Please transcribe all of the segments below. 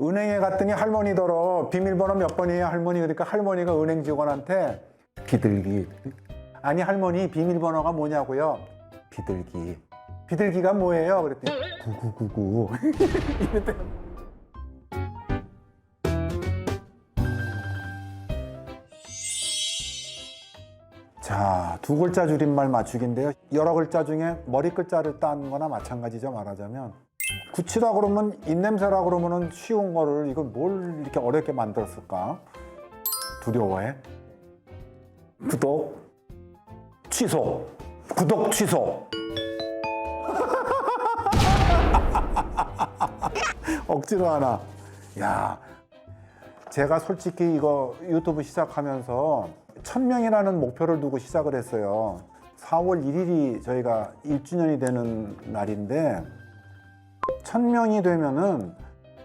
은행에 갔더니 할머니더러 비밀번호 몇 번이에요? 할머니 그러니까 할머니가 은행 직원한테 비둘기. 아니 할머니 비밀번호가 뭐냐고요? 비둘기. 비둘기가 뭐예요? 그랬더니 구구구구. 이랬대 자, 두 글자 줄임말 맞추기인데요. 여러 글자 중에 머리 글자를 딴 거나 마찬가지죠, 말하자면. 구치라 그러면, 입냄새라 그러면은 쉬운 거를 이걸 뭘 이렇게 어렵게 만들었을까? 두려워해? 구독, 취소, 구독, 취소. 억지로 하나. 야, 제가 솔직히 이거 유튜브 시작하면서 천 명이라는 목표를 두고 시작을 했어요. 4월 1일이 저희가 1주년이 되는 날인데 천 명이 되면은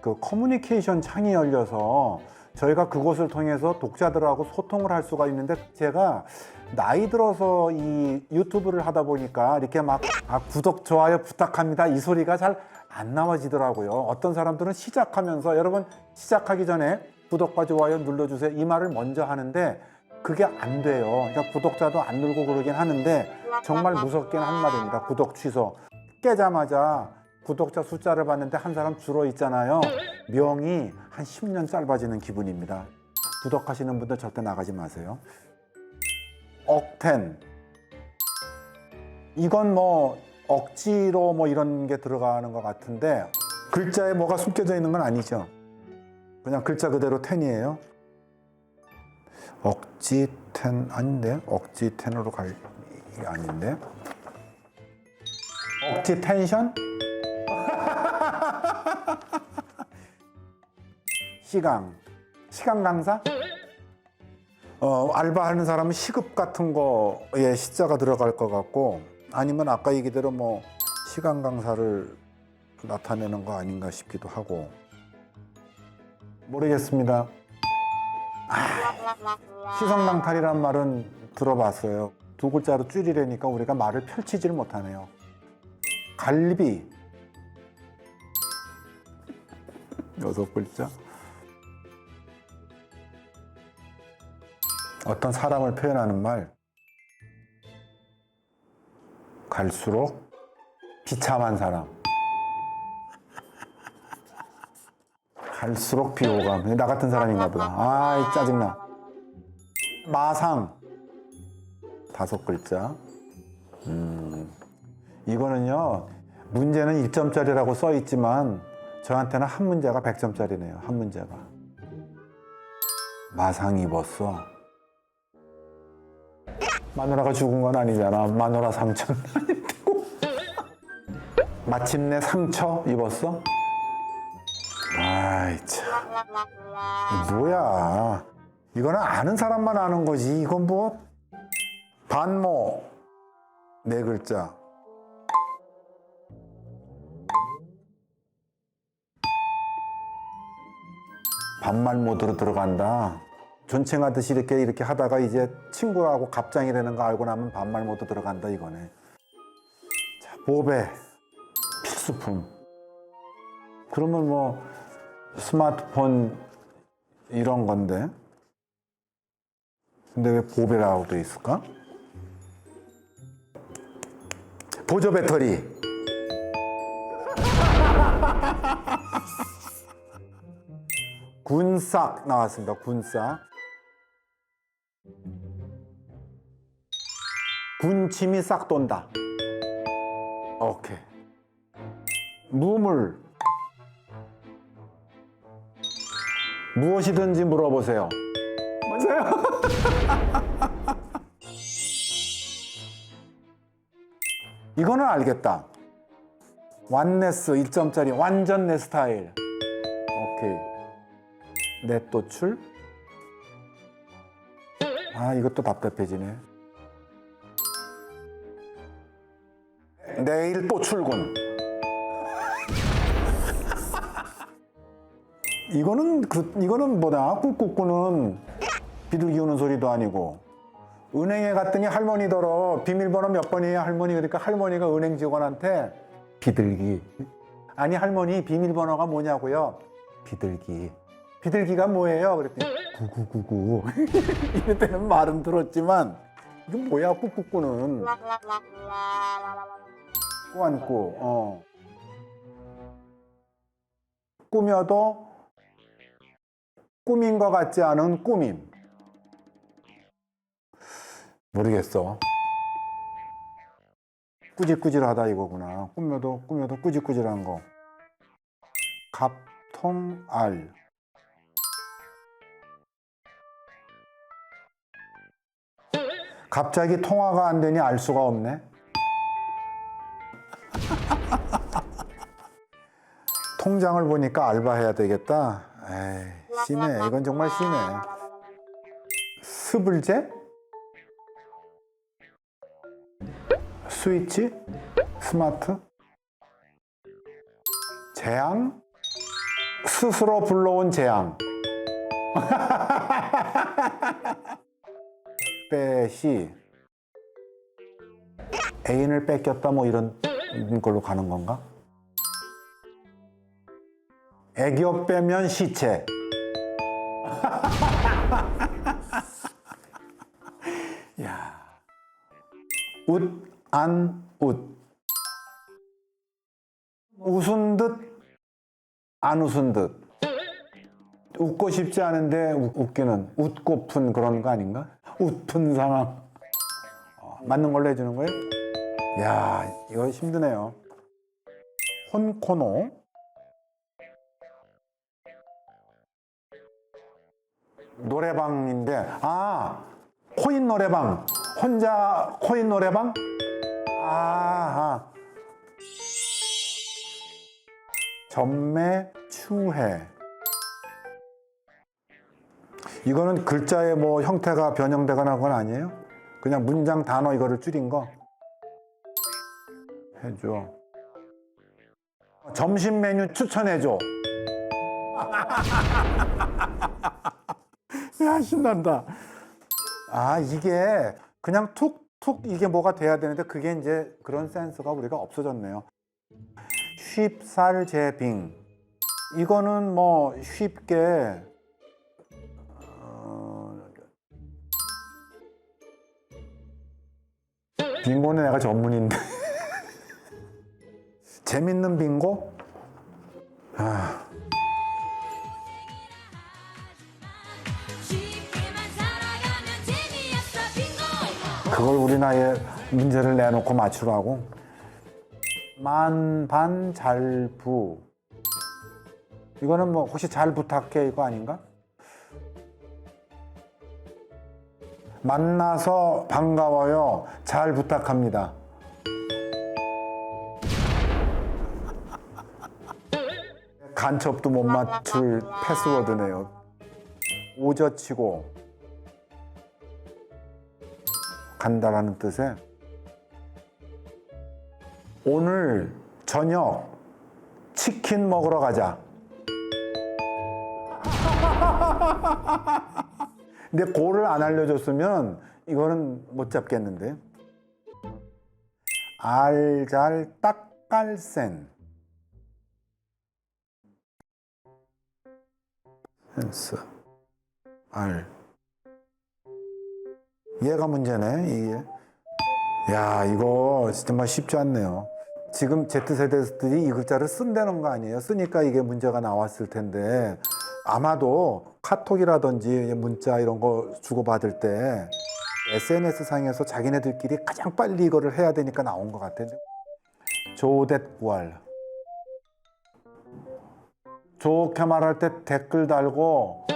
그 커뮤니케이션 창이 열려서 저희가 그곳을 통해서 독자들하고 소통을 할 수가 있는데 제가 나이 들어서 이 유튜브를 하다 보니까 이렇게 막 아, 구독 좋아요 부탁합니다 이 소리가 잘 안 나와지더라고요. 어떤 사람들은 시작하면서 여러분 시작하기 전에 구독과 좋아요 눌러주세요 이 말을 먼저 하는데 그게 안 돼요. 그러니까 구독자도 안 늘고 그러긴 하는데 정말 무섭긴 한 말입니다. 구독 취소. 깨자마자 구독자 숫자를 봤는데 한 사람 줄어 있잖아요. 명이 한 10년 짧아지는 기분입니다. 구독하시는 분들 절대 나가지 마세요. 억텐. 이건 뭐 억지로 뭐 이런 게 들어가는 것 같은데 글자에 뭐가 숨겨져 있는 건 아니죠. 그냥 글자 그대로 텐이에요. 억지 텐 아닌데 억지 텐으로 갈 아닌데 억지 텐션 시강 시강 강사 어 알바하는 사람은 시급 같은 거에 시자가 들어갈 것 같고 아니면 아까 얘기대로 뭐 시간 강사를 나타내는 거 아닌가 싶기도 하고 모르겠습니다. 시성낭탈이란 말은 들어봤어요. 두 글자로 줄이려니까 우리가 말을 펼치질 못하네요. 갈비. 여섯 글자. 어떤 사람을 표현하는 말. 갈수록 비참한 사람. 갈수록 비호감. 나 같은 사람인가 보다. 아이, 짜증나. 마상. 다섯 글자. 음, 이거는요, 문제는 1점짜리라고 써 있지만, 저한테는 한 문제가 100점짜리네요. 한 문제가. 마상 입었어. 마누라가 죽은 건 아니잖아. 마누라 아닌데. 마침내 상처 입었어? 아이, 참. 뭐야. 이거는 아는 사람만 아는 거지. 이건 뭐, 반모. 네 글자. 반말 모드로 들어간다. 존칭하듯이 이렇게 이렇게 하다가 이제 친구하고 갑장이 되는 거 알고 나면 반말 모드 들어간다 이거네. 자, 보배. 필수품. 그러면 뭐 스마트폰 이런 건데. 근데 왜 보배라고 돼 있을까? 보조 배터리. 군싹 나왔습니다. 군싹. 군침이 싹 돈다. 오케이. 무물. 무엇이든지 물어보세요. 맞아요. 이거는 알겠다. 완네스 1점짜리 완전 내 스타일. 오케이. 넷도출? 아, 이것도 답답해지네. 내일 또 출근. 이거는 그 이거는 뭐다? 꾹꾹꾹는 비둘기 우는 소리도 아니고 은행에 갔더니 할머니더러 비밀번호 몇 번이에요 할머니 그러니까 할머니가 은행 직원한테 비둘기 아니 할머니 비밀번호가 뭐냐고요 비둘기. 비둘기가 뭐예요? 그랬더니 구구구구. 이럴 때는 말은 들었지만 이게 뭐야 꾸꾸꾸는. 꾸안꾸. 어. 꾸며도 꾸민 것 같지 않은 꾸밈. 모르겠어. 꾸질꾸질하다 이거구나. 꾸며도 꾸며도 꾸질꾸질한 거. 갑통알. 갑자기 통화가 안 되니 알 수가 없네. 통장을 보니까 알바해야 되겠다. 에이, 심해. 이건 정말 심해. 스불제? 스위치? 스마트? 재앙? 스스로 불러온 재앙. 빼시. 애인을 뺏겼다 뭐 이런 걸로 가는 건가? 애교 빼면 시체. 야. 웃, 안, 웃. 웃은 듯, 안 웃은 듯. 웃고 싶지 않은데 웃- 웃기는, 웃고픈 그런 거 아닌가? 웃픈 상황. 어, 맞는 걸로 해주는 거예요? 야, 이거 힘드네요. 혼코노. 노래방인데, 아, 코인 노래방. 혼자 코인 노래방? 아, 아. 전매 추해. 이거는 글자의 뭐 형태가 변형되거나 그건 아니에요? 그냥 문장 단어 이거를 줄인 거. 해줘. 점심 메뉴 추천해줘. 야, 신난다. 아, 이게 그냥 툭툭 이게 뭐가 돼야 되는데 그게 이제 그런 센스가 우리가 없어졌네요. 쉽살 제빙. 이거는 뭐 쉽게 어, 빙고는 내가 전문인데 재밌는 빙고? 아, 그걸 우리 나이에 문제를 내놓고 맞추라고? 만반 잘부 이거는 뭐 혹시 잘 부탁해 이거 아닌가? 만나서 반가워요. 잘 부탁합니다. 간첩도 못 맞출 패스워드네요. 오저치고 간다라는 뜻에 오늘 저녁 치킨 먹으러 가자. 근데 고를 안 알려줬으면 이거는 못 잡겠는데. 알잘 딱깔센. 센스. 알. 얘가 문제네, 이게. 야, 이거 정말 쉽지 않네요. 지금 Z세대들이 이 글자를 쓴다는 거 아니에요? 쓰니까 이게 문제가 나왔을 텐데 아마도 카톡이라든지 문자 이런 거 주고받을 때 SNS 상에서 자기네들끼리 가장 빨리 이거를 해야 되니까 나온 것 같은데 조댓구알 좋게 말할 때 댓글 달고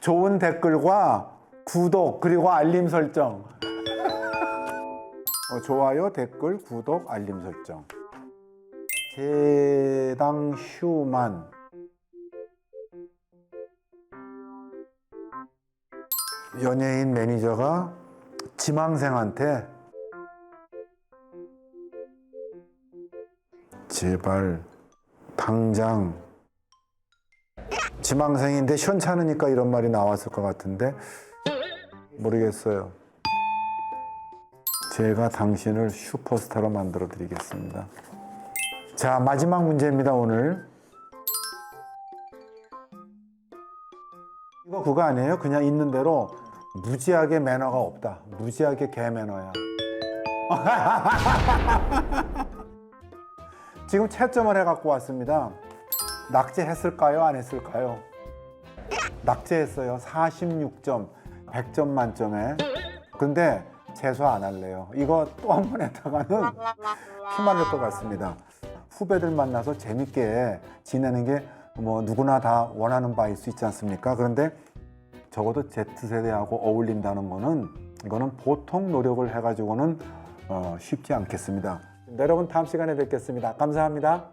좋은 댓글과 구독 그리고 알림 설정 어, 좋아요, 댓글, 구독, 알림 설정. 제당 휴만. 연예인 매니저가 지망생한테 제발 당장 지망생인데 시원찮으니까 이런 말이 나왔을 것 같은데 모르겠어요. 제가 당신을 슈퍼스타로 만들어 드리겠습니다. 자, 마지막 문제입니다, 오늘. 이거 그거 아니에요? 그냥 있는 대로 무지하게 매너가 없다. 무지하게 개 매너야. 지금 채점을 해갖고 왔습니다. 낙제했을까요? 안 했을까요? 낙제했어요. 46점, 100점 만점에. 근데 재수 안 할래요. 이거 또 한 번 했다가는 피 맞을 것 같습니다. 후배들 만나서 재밌게 지내는 게 뭐 누구나 다 원하는 바일 수 있지 않습니까? 그런데 적어도 Z세대하고 어울린다는 거는 이거는 보통 노력을 해가지고는 어, 쉽지 않겠습니다. 여러분 다음 시간에 뵙겠습니다. 감사합니다.